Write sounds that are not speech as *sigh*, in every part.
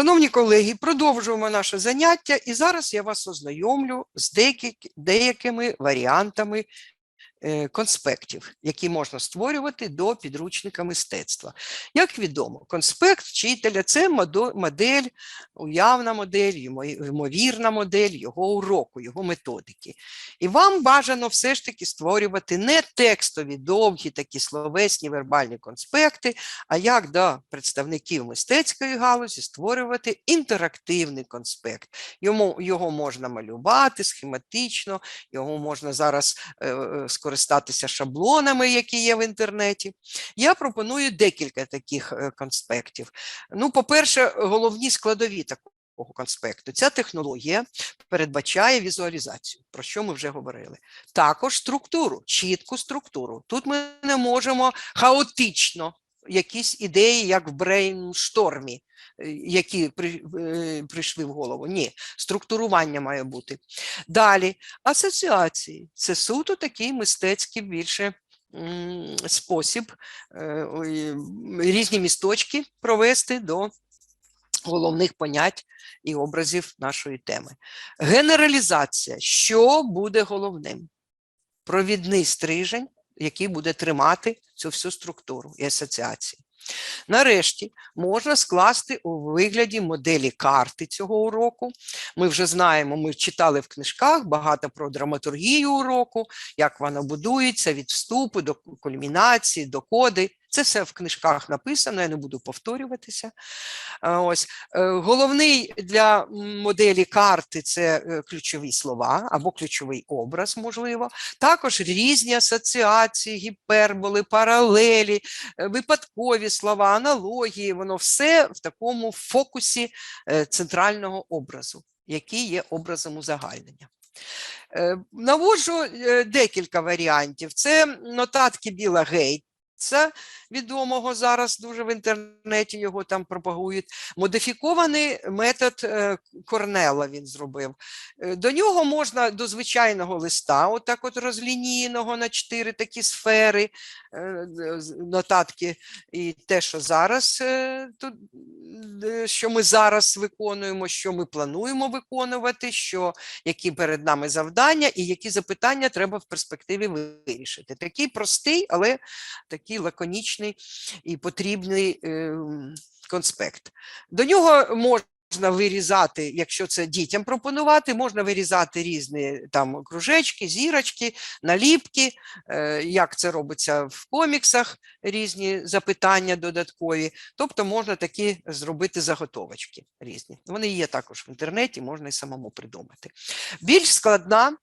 Шановні колеги, продовжуємо наше заняття, і зараз я вас ознайомлю з деякими варіантами конспектів, які можна створювати до підручника мистецтва. Як відомо, конспект вчителя це модель, уявна модель, ймовірна модель його уроку, його методики. І вам бажано все ж таки створювати не текстові, довгі такі словесні вербальні конспекти, а як до представників мистецької галузі створювати інтерактивний конспект. Йому, його можна малювати схематично, його можна зараз е, е, скористатися шаблонами, які є в інтернеті. Я пропоную декілька таких е, конспектів. Ну, по-перше, головні складові такого конспекту. Ця технологія передбачає візуалізацію, про що ми вже говорили. Також структуру, чітку структуру. Тут ми не можемо хаотично якісь ідеї, як в брейнштормі, е, які е, прийшли в голову. Ні, структурування має бути. Далі, асоціації. Це суто такий мистецький більше спосіб е, різні місточки провести до головних понять і образів нашої теми. Генералізація. Що буде головним? Провідний стрижень, який буде тримати цю всю структуру і асоціації. Нарешті можна скласти у вигляді моделі карти цього уроку. Ми вже знаємо, ми читали в книжках багато про драматургію уроку, як вона будується від вступу до кульмінації, до коди. Це все в книжках написано, я не буду повторюватися. Ось е, головний для моделі карти це е, ключові слова або ключовий образ, можливо. Також різні асоціації, гіперболи, паралелі, е, випадкові слова, аналогії. Воно все в такому фокусі центрального образу, який є образом узагальнення. Наводжу декілька варіантів. Це нотатки Біла Гейтса, відомого зараз дуже в інтернеті його там пропагують. Модифікований метод е, Корнела він зробив. Е, До нього можна до звичайного листа, отак от розлінійного на чотири такі сфери, е, нотатки, і те, що зараз тут, що ми зараз виконуємо, що ми плануємо виконувати, що які перед нами завдання і які запитання треба в перспективі вирішити. Такий простий, але такий лаконічний і потрібний е, конспект. До нього можна вирізати, якщо це дітям пропонувати, можна вирізати різні там кружечки, зірочки, наліпки, е, як це робиться в коміксах, різні запитання додаткові. Тобто можна такі зробити заготовочки різні. Вони є також в інтернеті, можна і самому придумати. Більш складна,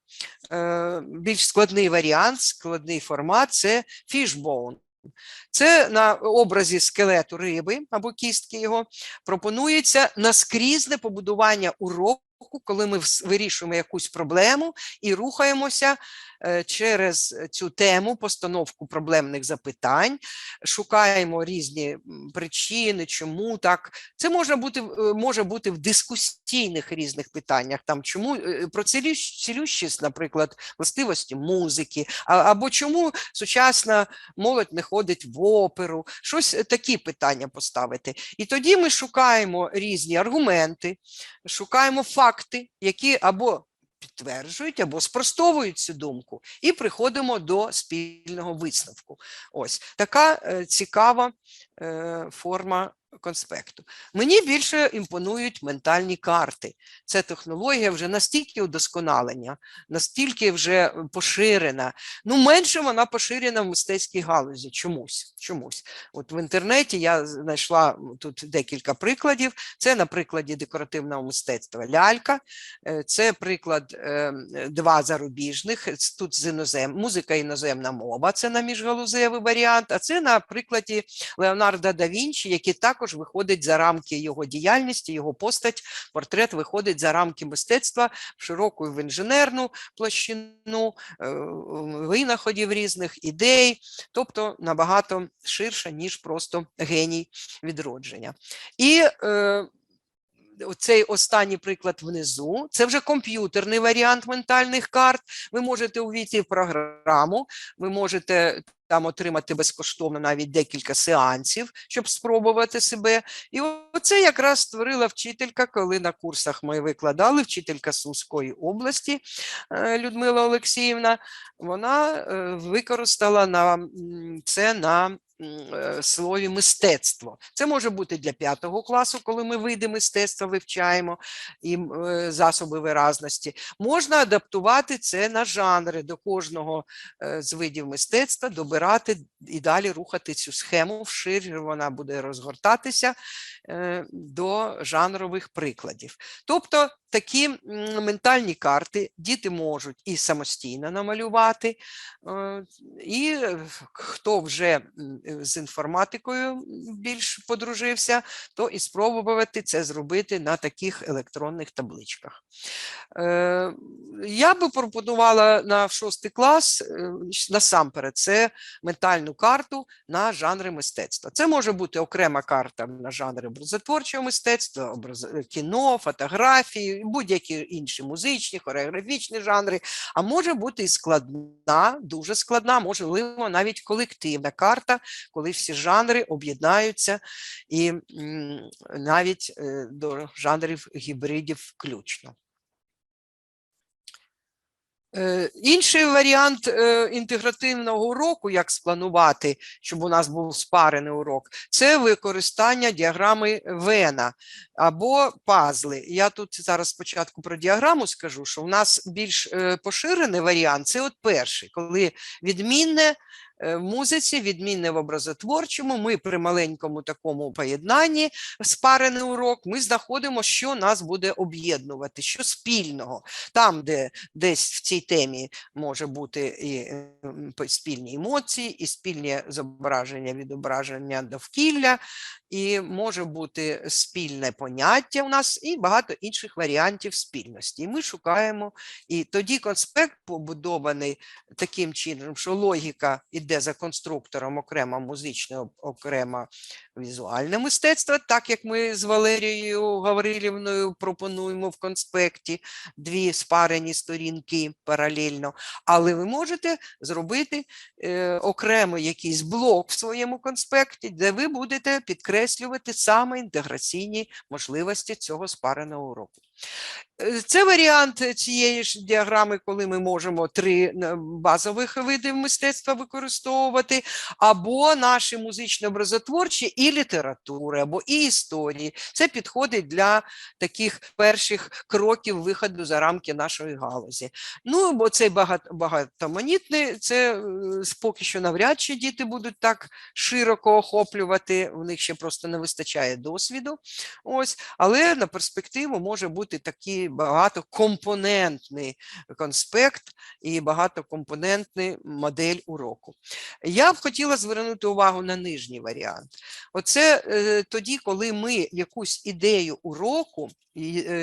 е, більш складний варіант, складний формат це fishbone. Це на образі скелету риби або кістки його. Пропонується наскрізне побудування уроку, коли ми вирішуємо якусь проблему і рухаємося е, через цю тему, постановку проблемних запитань, шукаємо різні причини, чому так. Це може бути, е, може бути в дискусійних різних питаннях, там чому е, про цілющість, наприклад, властивості музики, або чому сучасна молодь не ходить в оперу, щось такі питання поставити. І тоді ми шукаємо різні аргументи, шукаємо факти, які або підтверджують, або спростовують цю думку, і приходимо до спільного висновку. Ось така е, цікава е, форма конспекту. Мені більше імпонують ментальні карти. Це технологія вже настільки удосконалення, настільки вже поширена. Ну, менше вона поширена в мистецькій галузі. Чомусь. чомусь. От в інтернеті я знайшла тут декілька прикладів. Це на прикладі декоративного мистецтва лялька, е, це приклад е, два зарубіжних. Тут з інозем, музика іноземна мова, це на міжгалузевий варіант, а це на прикладі Леонардо да Вінчі, який також виходить за рамки його діяльності, його постать, портрет виходить за рамки мистецтва в широку в інженерну площину, е, винаходів різних ідей, тобто набагато ширше, ніж просто геній відродження. І е, Оцей останній приклад внизу, це вже комп'ютерний варіант ментальних карт. Ви можете увійти в програму, ви можете там отримати безкоштовно навіть декілька сеансів, щоб спробувати себе. І оце якраз створила вчителька, коли на курсах ми викладали, вчителька Сумської області е, Людмила Олексіївна. Вона е, використала на це на слові мистецтво. Це може бути для п'ятого класу, коли ми види мистецтва вивчаємо і е, засоби виразності. Можна адаптувати це на жанри до кожного е, з видів мистецтва, добирати і далі рухати цю схему вширь, вона буде розгортатися е, до жанрових прикладів. Тобто такі ментальні карти діти можуть і самостійно намалювати, е, і е, хто вже е, з інформатикою більш подружився, то і спробувати це зробити на таких електронних табличках. Е, Я би пропонувала на шостий клас е, насамперед це ментальну карту на жанри мистецтва. Це може бути окрема карта на жанри образотворчого мистецтва, кіно, фотографії, будь-які інші музичні, хореографічні жанри. А може бути і складна, дуже складна, можливо, навіть колективна карта, коли всі жанри об'єднаються і навіть е, до жанрів гібридів включно. Е, Інший варіант е, інтегративного уроку, як спланувати, щоб у нас був спарений урок, це використання діаграми Вена або пазли. Я тут зараз спочатку про діаграму скажу, що у нас більш поширений варіант це от перший, коли відмінне в музиці, відмінне в образотворчому. Ми при маленькому такому поєднанні спарений урок, ми знаходимо, що нас буде об'єднувати, що спільного. Там, де десь в цій темі може бути і е, спільні емоції, і спільні зображення, відображення довкілля, і може бути спільне поняття у нас, і багато інших варіантів спільності. І ми шукаємо, і тоді конспект побудований таким чином, що логіка йде за конструктором окремо музичне, ок- окремо візуальне мистецтво, так як ми з Валерією Гаврилівною пропонуємо в конспекті дві спарені сторінки паралельно, але ви можете зробити е, окремий якийсь блок в своєму конспекті, де ви будете підкреслювати саме інтеграційні можливості цього спареного уроку. Е, Це варіант цієї ж діаграми, коли ми можемо три базових види мистецтва використовувати, або наші музично-образотворчі і літератури, або і історії. Це підходить для таких перших кроків виходу за рамки нашої галузі. Ну, бо цей багат- багатоманітний, це е, поки що навряд чи діти будуть так широко охоплювати, у них ще просто не вистачає досвіду. Ось, але на перспективу може бути такий багатокомпонентний конспект і багатокомпонентний модель уроку. Я б хотіла звернути увагу на нижній варіант. Оце е, тоді, коли ми якусь ідею уроку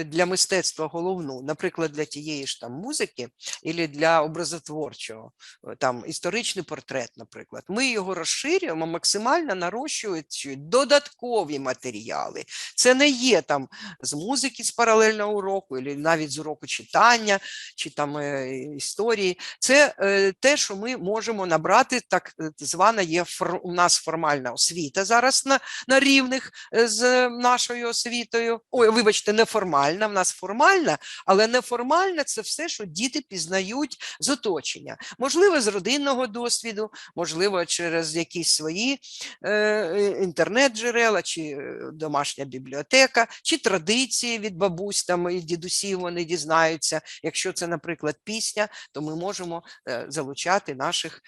для мистецтва головну, наприклад, для тієї ж там музики, або для образотворчого, е, там історичний портрет, наприклад, ми його розширюємо, максимально нарощуючи додаткові матеріали. Це не є там з музики з паралельного уроку, або навіть з уроку читання чи там е, історії. Це е, те, що ми можемо набрати, так е, звана є у нас формальна освіта зараз на, на рівних е, з нашою освітою. Ой, вибачте, неформальна, в нас формальна, але неформальна це все, що діти пізнають з оточення. Можливо, з родинного досвіду, можливо, через якісь свої е, е, інтернет-джерела, чи е, домашня бібліотека, чи традиції від бабусь там і дідусів вони дізнаються. Якщо це, наприклад, пісня, то ми можемо е, залучати наших,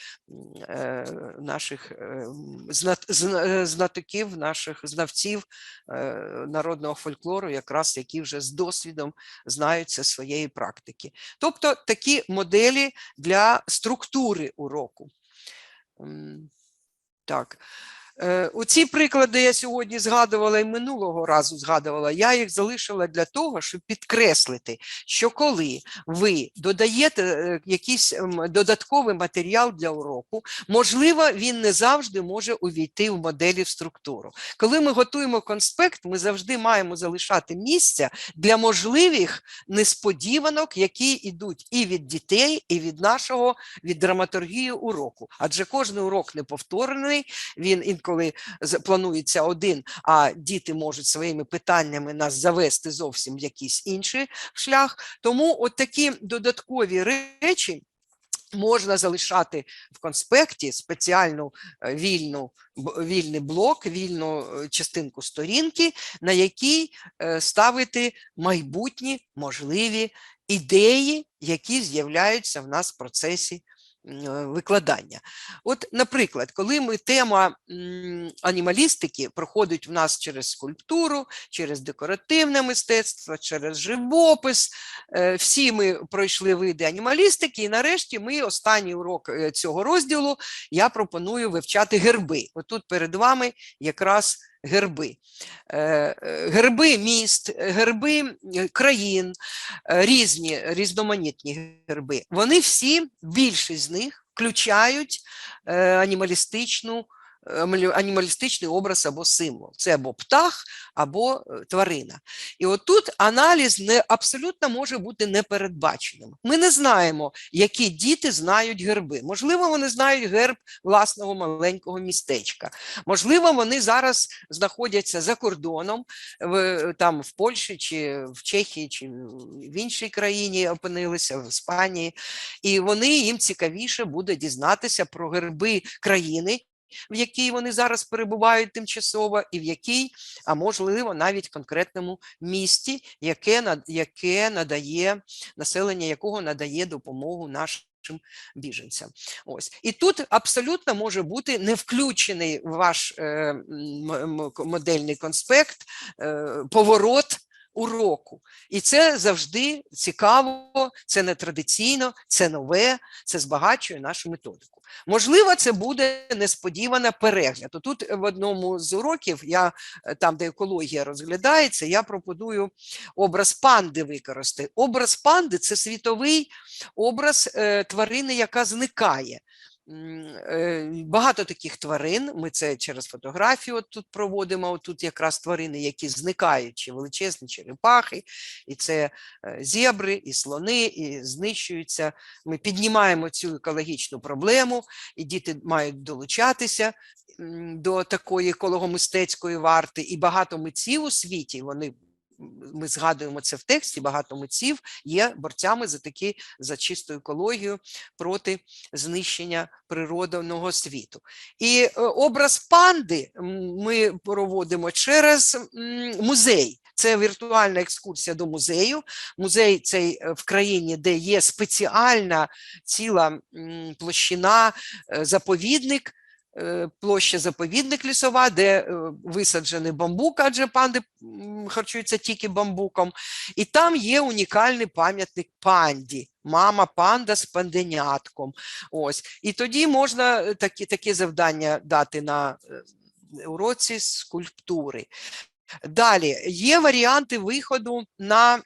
е, наших знатоків, наших знавців народного фольклору, якраз які вже з досвідом знаються своєї практики. Тобто такі моделі для структури уроку. Так. Е, Оці приклади я сьогодні згадувала і минулого разу згадувала. Я їх залишила для того, щоб підкреслити, що коли ви додаєте е, якийсь ем, додатковий матеріал для уроку, можливо, він не завжди може увійти в моделі в структуру. Коли ми готуємо конспект, ми завжди маємо залишати місця для можливих несподіванок, які йдуть і від дітей, і від нашого від драматургії уроку. Адже кожен урок не повторений, він інколи з- планується один, а діти можуть своїми питаннями нас завести зовсім в якийсь інший шлях. Тому от такі додаткові речі. Можна залишати в конспекті спеціальну е, вільну, вільний блок, вільну е, частинку сторінки, на якій е, ставити майбутні можливі ідеї, які з'являються в нас в процесі викладання. От, наприклад, коли ми тема анімалістики проходить в нас через скульптуру, через декоративне мистецтво, через живопис, е, всі ми пройшли види анімалістики, і нарешті ми останній урок е, цього розділу я пропоную вивчати герби. Отут перед вами якраз герби. Е, е, Герби міст, герби країн, е, різні, різноманітні герби. Вони всі, більшість з них, включають анімалістичну. Анімалістичний образ або символ. Це або птах, або е, тварина. І отут аналіз не абсолютно може бути непередбаченим. Ми не знаємо, які діти знають герби. Можливо, вони знають герб власного маленького містечка. Можливо, вони зараз знаходяться за кордоном, в, там в Польщі чи в Чехії, чи в іншій країні опинилися, в Іспанії, і вони їм цікавіше буде дізнатися про герби країни. В якій вони зараз перебувають тимчасово, і в якій, а можливо, навіть конкретному місті, яке, яке надає населення, якого надає допомогу нашим біженцям. Ось і тут абсолютно може бути не включений ваш е, модельний конспект е, поворот уроку. І це завжди цікаво, це не традиційно, це нове, це збагачує нашу методику. Можливо, це буде несподівана перегляд. Тут в одному з уроків, я е, там, де екологія розглядається, я пропоную образ панди використати. Образ панди це світовий образ е, тварини, яка зникає. Е, Багато таких тварин. Ми це через фотографію от тут проводимо. От Тут якраз тварини, які зникають, чи величезні черепахи, і це е, зебри, і слони, і знищуються. Ми піднімаємо цю екологічну проблему, і діти мають долучатися до такої екологомистецької варти. І багато митців у світі вони. Ми згадуємо це в тексті. Багато митців є борцями за такі за чисту екологію проти знищення природного світу. І е, образ панди ми проводимо через музей. Це віртуальна екскурсія до музею. Музей цей е, в країні, де є спеціальна ціла площина, е, заповідник. Е, Площа заповідник лісова, де е, висаджений бамбук, адже панди харчуються тільки бамбуком. І там є унікальний пам'ятник панді. Мама панда з панденятком. Ось. І тоді можна е, такі, такі завдання дати на уроці скульптури. Далі є варіанти виходу на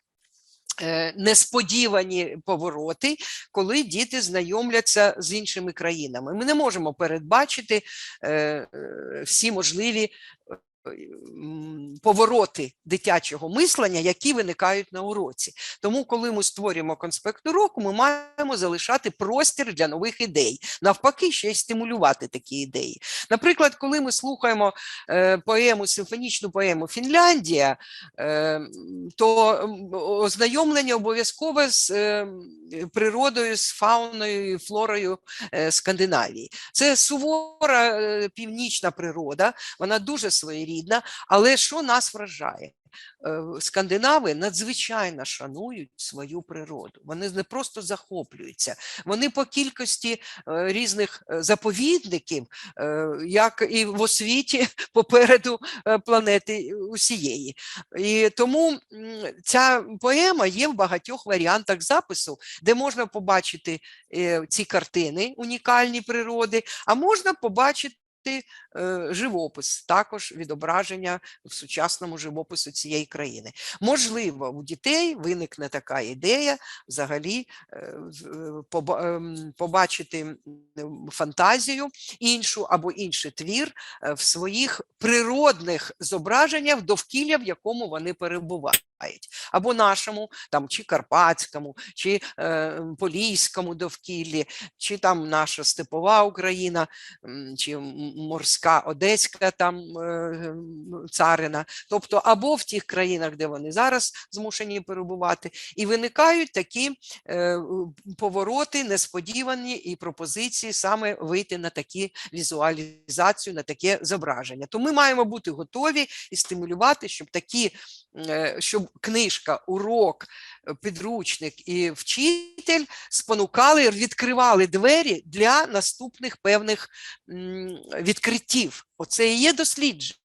несподівані повороти, коли діти знайомляться з іншими країнами. Ми не можемо передбачити е, е, всі можливі е, повороти дитячого мислення, які виникають на уроці. Тому, коли ми створюємо конспект уроку, ми маємо залишати простір для нових ідей. Навпаки, ще й стимулювати такі ідеї. Наприклад, коли ми слухаємо е, поему, симфонічну поему Фінляндія, е, то ознайомлення обов'язкове з е, природою, з фауною і флорою Скандинавії. Це сувора північна природа, вона дуже своєрідна, але що нас вражає? Е, Скандинави надзвичайно шанують свою природу. Вони не просто захоплюються, вони по кількості е, різних е, заповідників, як і в освіті *laughs* попереду планети усієї. І тому ця поема є в багатьох варіантах запису, де можна побачити ці картини унікальні природи, а можна побачити живопис, також відображення в сучасному живопису цієї країни. Можливо, у дітей виникне така ідея взагалі е, е, ем, побачити фантазію іншу або інший твір е, в своїх природних зображеннях довкілля, в якому вони перебувають, або нашому, там чи карпатському, чи е, поліському довкіллі, чи там наша степова Україна, чи м- морська одеська там е, царина, тобто або в тих країнах, де вони зараз змушені перебувати, і виникають такі е, повороти, несподівані і пропозиції саме вийти на такі візуалізацію, на таке зображення. То ми маємо бути готові і стимулювати, щоб такі, е, щоб книжка, урок, підручник і вчитель спонукали, відкривали двері для наступних певних м, відкриттів. Оце і є дослідження.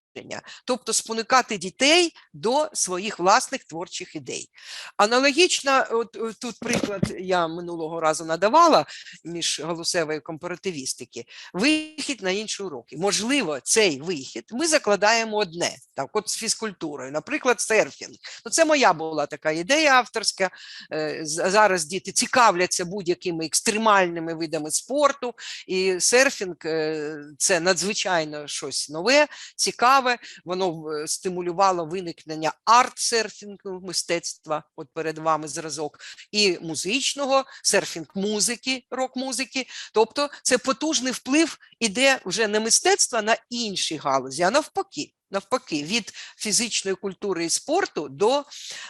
Тобто спонукати дітей до своїх власних творчих ідей. Аналогічно, от, е, тут приклад я минулого разу надавала між галузевої компаративістики, вихід на інші уроки. Можливо, цей вихід ми закладаємо одне, так, от з фізкультурою, наприклад, серфінг. Ну, це моя була така ідея авторська. Е, Зараз діти цікавляться будь-якими екстремальними видами спорту, і серфінг е, це надзвичайно щось нове, цікаве. Воно е, стимулювало виникнення арт-серфінгу мистецтва. От перед вами зразок, і музичного, серфінг музики, рок-музики. Тобто це потужний вплив іде вже не мистецтва на інші галузі, а навпаки. Навпаки, від фізичної культури і спорту до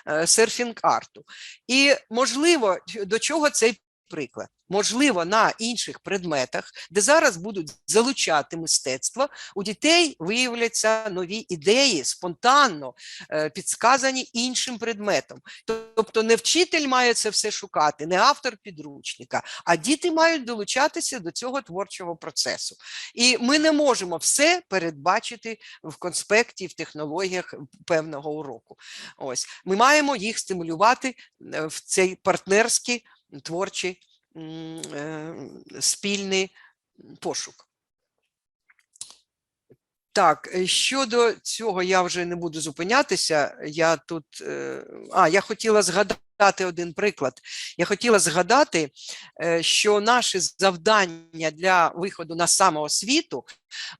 е, серфінг-арту. І можливо, до чого цей приклад? Можливо, на інших предметах, де зараз будуть залучати мистецтво, у дітей виявляться нові ідеї, спонтанно е, підсказані іншим предметом. Тобто не вчитель має це все шукати, не автор підручника, а діти мають долучатися до цього творчого процесу. І ми не можемо все передбачити в конспекті, в технологіях певного уроку. Ось ми маємо їх стимулювати е, в цей партнерський творчий е, спільний пошук. Так, е, щодо цього я вже не буду зупинятися. Я тут. е, А, я хотіла згадати один приклад. Я хотіла згадати, що наші завдання для виходу на самоосвіту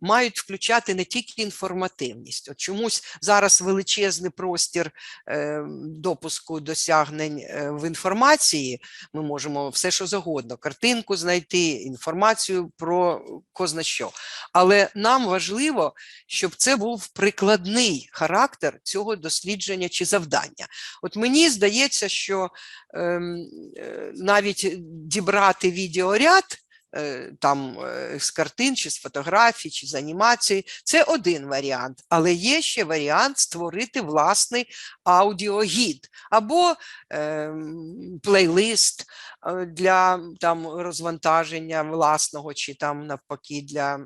мають включати не тільки інформативність. От чомусь зараз величезний простір е, допуску досягнень е, в інформації. Ми можемо все, що завгодно, картинку знайти, інформацію про козна що. Але нам важливо, щоб це був прикладний характер цього дослідження чи завдання. От мені здається, що ем, е, навіть дібрати відеоряд. Е, Там е, з картин, чи з фотографій, чи з анімації, це один варіант, але є ще варіант створити власний аудіогід або ем, плейлист е, для там розвантаження власного, чи там навпаки для е,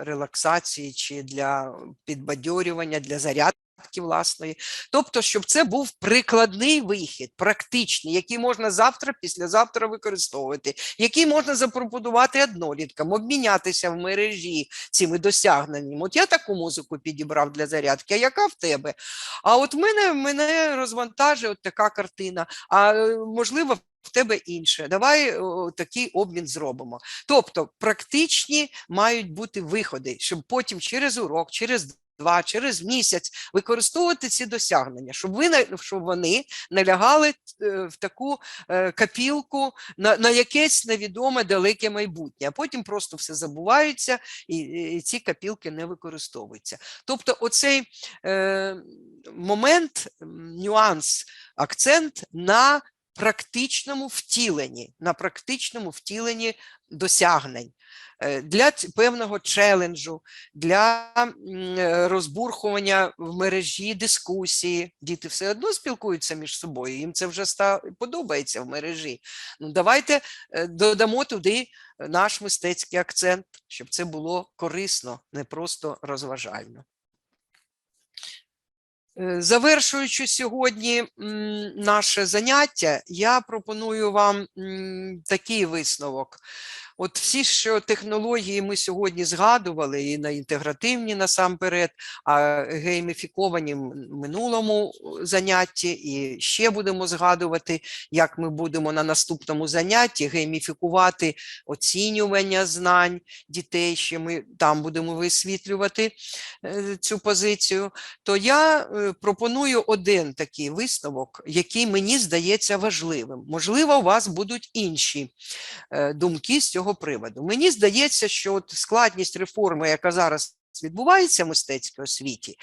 релаксації, чи для підбадьорювання, для зарядки власної. Тобто, щоб це був прикладний вихід, практичний, який можна завтра, післязавтра використовувати, який можна запропонувати одноліткам, обмінятися в мережі цими досягненнями. От я таку музику підібрав для зарядки, а яка в тебе? А от мене, мене розвантажує от така картина, а е, можливо, в тебе інше. Давай о, такий обмін зробимо. Тобто практичні мають бути виходи, щоб потім через урок, через два, через місяць використовувати ці досягнення, щоб ви щоб вони налягали е, в таку е, капілку на, на якесь невідоме далеке майбутнє, а потім просто все забувається і, і ці капілки не використовуються. Тобто, оцей е, момент, нюанс, акцент на практичному втіленні, на практичному втіленні досягнень. Е, Для певного челенджу, для е, розбурхування в мережі дискусії. Діти все одно спілкуються між собою, їм це вже подобається в мережі. Ну, давайте е, додамо туди наш мистецький акцент, щоб це було корисно, не просто розважально. Завершуючи сьогодні наше заняття, я пропоную вам такий висновок. От всі, що технології ми сьогодні згадували, і на інтегративні насамперед, а гейміфіковані в минулому занятті, і ще будемо згадувати, як ми будемо на наступному занятті гейміфікувати оцінювання знань дітей, ще ми там будемо висвітлювати е, цю позицію, то я е, пропоную один такий висновок, який мені здається важливим. Можливо, у вас будуть інші е, думки з цього приводу. Мені здається, що от складність реформи, яка зараз відбувається в мистецькій освіті,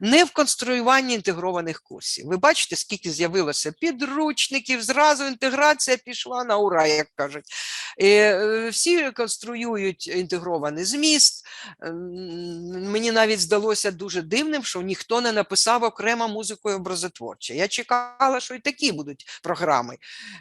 не в конструюванні інтегрованих курсів. Ви бачите, скільки з'явилося підручників, зразу інтеграція пішла на ура, як кажуть. Е, всі конструюють інтегрований зміст. Мені навіть здалося дуже дивним, що ніхто не написав окремо музику і образотворче. Я чекала, що і такі будуть програми,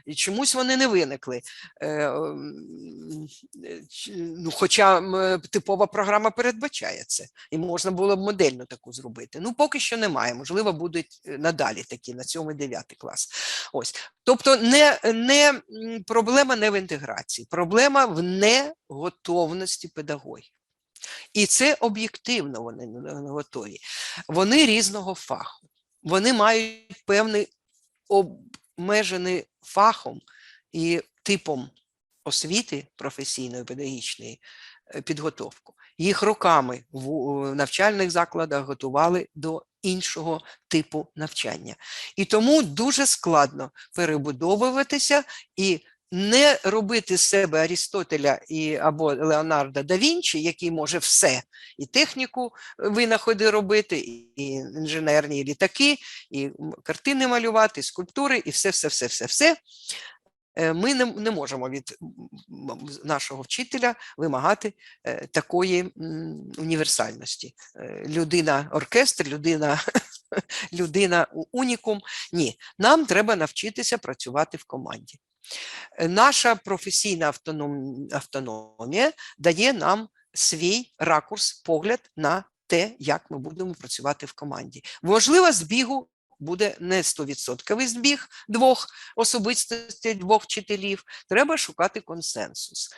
і чомусь вони не виникли. Е, м, е, ч- Ну, хоча е, типова програма передбачає це, і можна було б модельну таку зробити. Ну, поки що немає. Можливо, будуть е, надалі такі на 7-9 клас. Ось. Тобто, не, не проблема не в інтеграції, проблема в неготовності педагогів. І це об'єктивно вони не не готові. Вони різного фаху. Вони мають певний обмежений фахом і типом освіти професійної педагогічної е, підготовку. Їх роками в навчальних закладах готували до іншого типу навчання. І тому дуже складно перебудовуватися і не робити з себе Арістотеля і або Леонардо да Вінчі, який може все, і техніку е, винаходи робити, і інженерні літаки, і картини малювати, і скульптури, і все, все, все, все, все. Е, Ми не, не можемо від нашого вчителя вимагати е, такої універсальності. Е, Людина оркестр, людина, *laughs* людина унікум. Ні, нам треба навчитися працювати в команді. Наша професійна автоном, автономія дає нам свій ракурс, погляд на те, як ми будемо працювати в команді. Можливо, збігу буде не 100% збіг двох особистостей, двох вчителів. Треба шукати консенсус.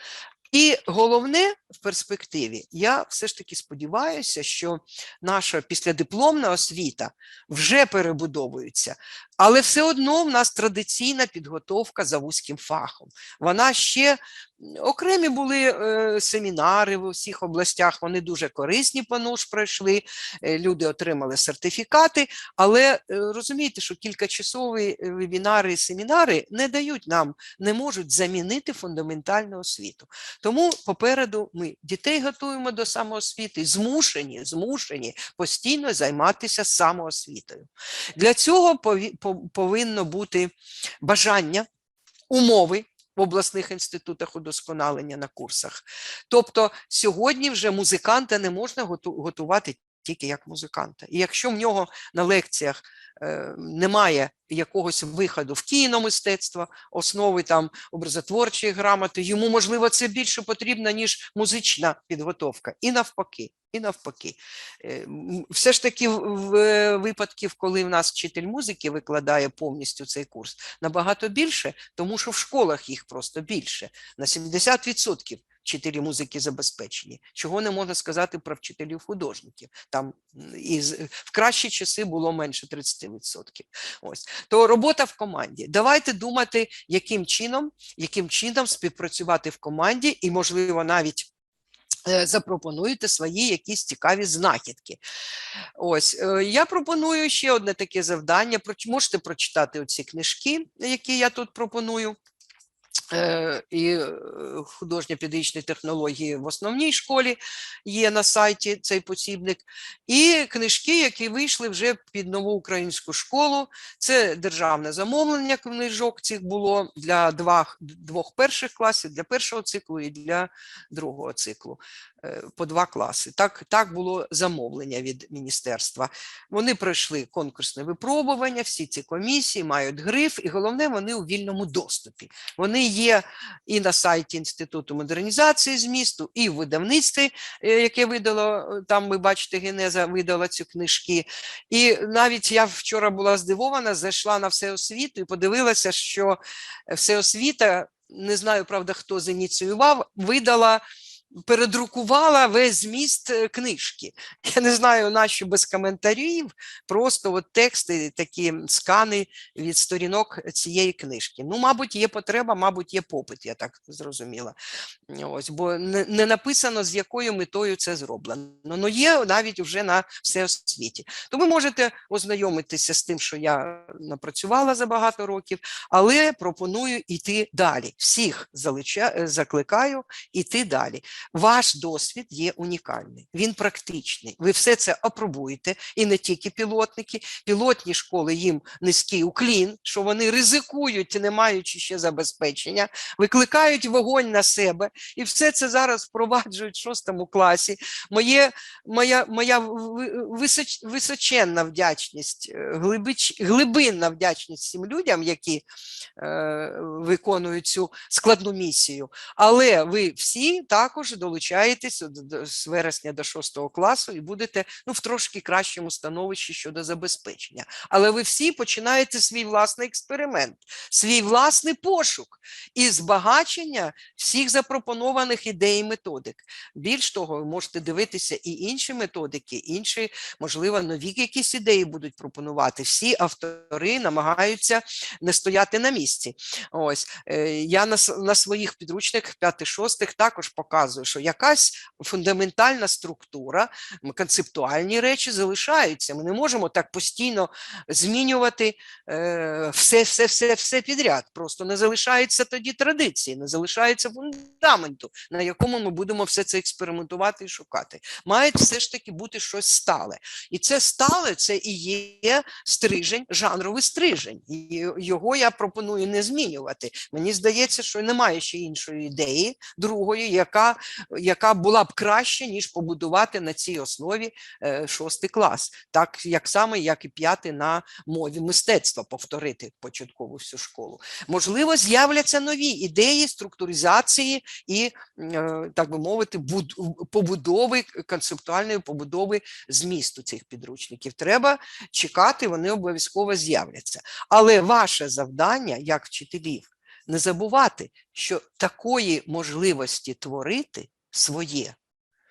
І головне в перспективі, я все ж таки сподіваюся, що наша післядипломна освіта вже перебудовується, але все одно в нас традиційна підготовка за вузьким фахом. Вона ще окремі були е, семінари в усіх областях, вони дуже корисні по НУШ пройшли, е, люди отримали сертифікати, але е, розумієте, що кількачасові вебінари і семінари не дають нам, не можуть замінити фундаментальну освіту. Тому попереду ми дітей готуємо до самоосвіти, змушені, змушені постійно займатися самоосвітою. Для цього повинно бути бажання, умови в обласних інститутах удосконалення на курсах. Тобто сьогодні вже музиканта не можна готувати тільки як музиканта. І якщо в нього на лекціях е, немає якогось виходу в кіномистецтво, основи там образотворчої грамоти, йому можливо це більше потрібно, ніж музична підготовка. І навпаки, і навпаки. Е, Все ж таки, в е, випадків, коли в нас вчитель музики викладає повністю цей курс, набагато більше, тому що в школах їх просто більше. На 70% вчителі музики забезпечені. Чого не можна сказати про вчителів художників. Там м, і в кращі часи було менше 30%. Ось то робота в команді. Давайте думати, яким чином, яким чином співпрацювати в команді, і можливо навіть. Е, Запропонуєте свої якісь цікаві знахідки. Ось е, я пропоную ще одне таке завдання. Можете прочитати оці книжки, які я тут пропоную. Е, І е, художньо-педагогічні технології в основній школі є на сайті цей посібник. І книжки, які вийшли вже під нову українську школу. Це державне замовлення книжок цих було для двох, двох перших класів, для першого циклу і для другого циклу по два класи. Так, так було замовлення від міністерства. Вони пройшли конкурсне випробування, всі ці комісії мають гриф, і головне, вони у вільному доступі. Вони є і на сайті Інституту модернізації змісту, і в видавництві, е, яке видало, е, там ви бачите, Генеза видала ці книжки. І навіть я вчора була здивована, зайшла на всеосвіту і подивилася, що всеосвіта не знаю, правда, хто зініціював, видала. Передрукувала весь зміст е, книжки. *laughs* Я не знаю, нащо без коментарів, просто от тексти, такі скани від сторінок цієї книжки. Ну, мабуть, є потреба, мабуть, є попит, я так зрозуміла. Ось, бо не, написано, з якою метою це зроблено. Ну, є навіть вже на всеосвіті. То ви можете ознайомитися з тим, що я напрацювала за багато років, але пропоную йти далі. Всіх залича, е, закликаю йти далі. Ваш досвід є унікальний, він практичний. Ви все це апробуєте, і не тільки пілотники. Пілотні школи їм низький уклін, що вони ризикують, не маючи ще забезпечення, викликають вогонь на себе, і все це зараз впроваджують в шостому класі. Моє, моя моя височ, височенна вдячність, е, глибич, глибинна вдячність всім людям, які е, виконують цю складну місію. Але ви всі також долучаєтесь от з вересня до 6 класу і будете ну, в трошки кращому становищі щодо забезпечення. Але ви всі починаєте свій власний експеримент, свій власний пошук і збагачення всіх запропонованих ідей і методик. Більш того, ви можете дивитися і інші методики, інші, можливо, нові якісь ідеї будуть пропонувати. Всі автори намагаються не стояти на місці. Ось е, я на, на своїх підручниках 5-6 також показую, що якась фундаментальна структура, концептуальні речі залишаються. Ми не можемо так постійно змінювати е, все, все, все, все підряд. Просто не залишається тоді традиції, не залишається фундаменту, на якому ми будемо все це експериментувати і шукати. Має все ж таки бути щось стале. І це стале це і є стрижень, жанровий стрижень. І його я пропоную не змінювати. Мені здається, що немає ще іншої ідеї, другої, яка, яка була б краще, ніж побудувати на цій основі е, шостий клас, так як саме, як і п'ятий на мові мистецтва, повторити початкову всю школу. Можливо, з'являться нові ідеї структуризації і, е, так би мовити, побудови, концептуальної побудови змісту цих підручників. Треба чекати, вони обов'язково з'являться. Але ваше завдання, як вчителів, не забувати, що такої можливості творити своє,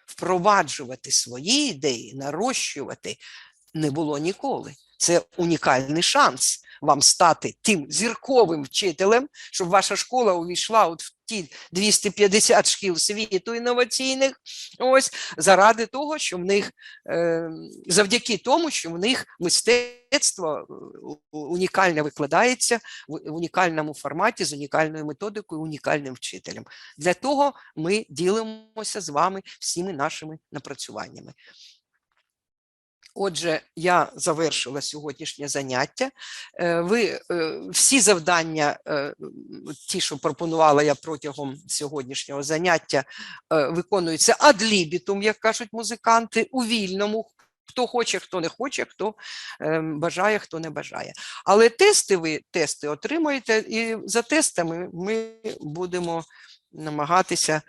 впроваджувати свої ідеї, нарощувати не було ніколи. Це унікальний шанс вам стати тим зірковим вчителем, щоб ваша школа увійшла от в ті 250 шкіл світу інноваційних, ось заради того, що в них е, завдяки тому, що в них мистецтво е, унікальне викладається в унікальному форматі з унікальною методикою, унікальним вчителем. Для того ми ділимося з вами всіми нашими напрацюваннями. Отже, я завершила сьогоднішнє заняття. Е, Ви е, всі завдання, е, ті, що пропонувала я протягом сьогоднішнього заняття, виконуються адлібітум, як кажуть музиканти, у вільному. Хто хоче, хто не хоче, хто бажає, хто не бажає. Але тести ви тести отримуєте, і за тестами ми будемо намагатися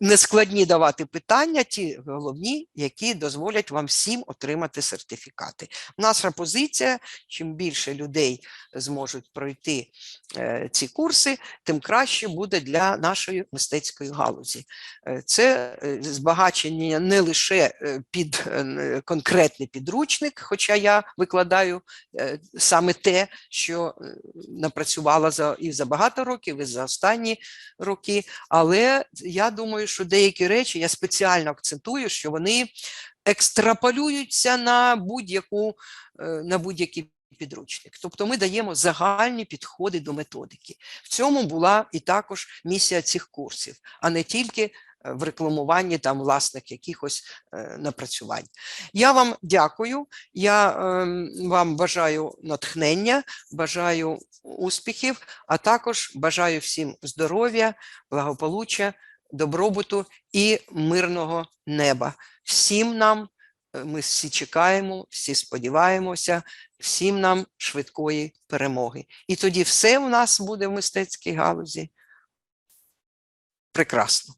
нескладні давати питання, ті головні, які дозволять вам всім отримати сертифікати. Наша позиція: чим більше людей зможуть пройти е, ці курси, тим краще буде для нашої мистецької галузі. Е, Це е, збагачення не лише під конкретний підручник, хоча я викладаю саме те, що напрацювала за і за багато років, і за останні роки. Але я думаю, що деякі речі я спеціально акцентую, що вони екстраполюються на будь-яку е, на будь-який підручник. Тобто ми даємо загальні підходи до методики. В цьому була і також місія цих курсів, а не тільки в рекламуванні там власних якихось е, напрацювань. Я вам дякую. Я ем, вам бажаю натхнення, бажаю успіхів, а також бажаю всім здоров'я, благополуччя, добробуту і мирного неба. Всім нам е, ми всі чекаємо, всі сподіваємося, всім нам швидкої перемоги. І тоді все в нас буде в мистецькій галузі. Прекрасно.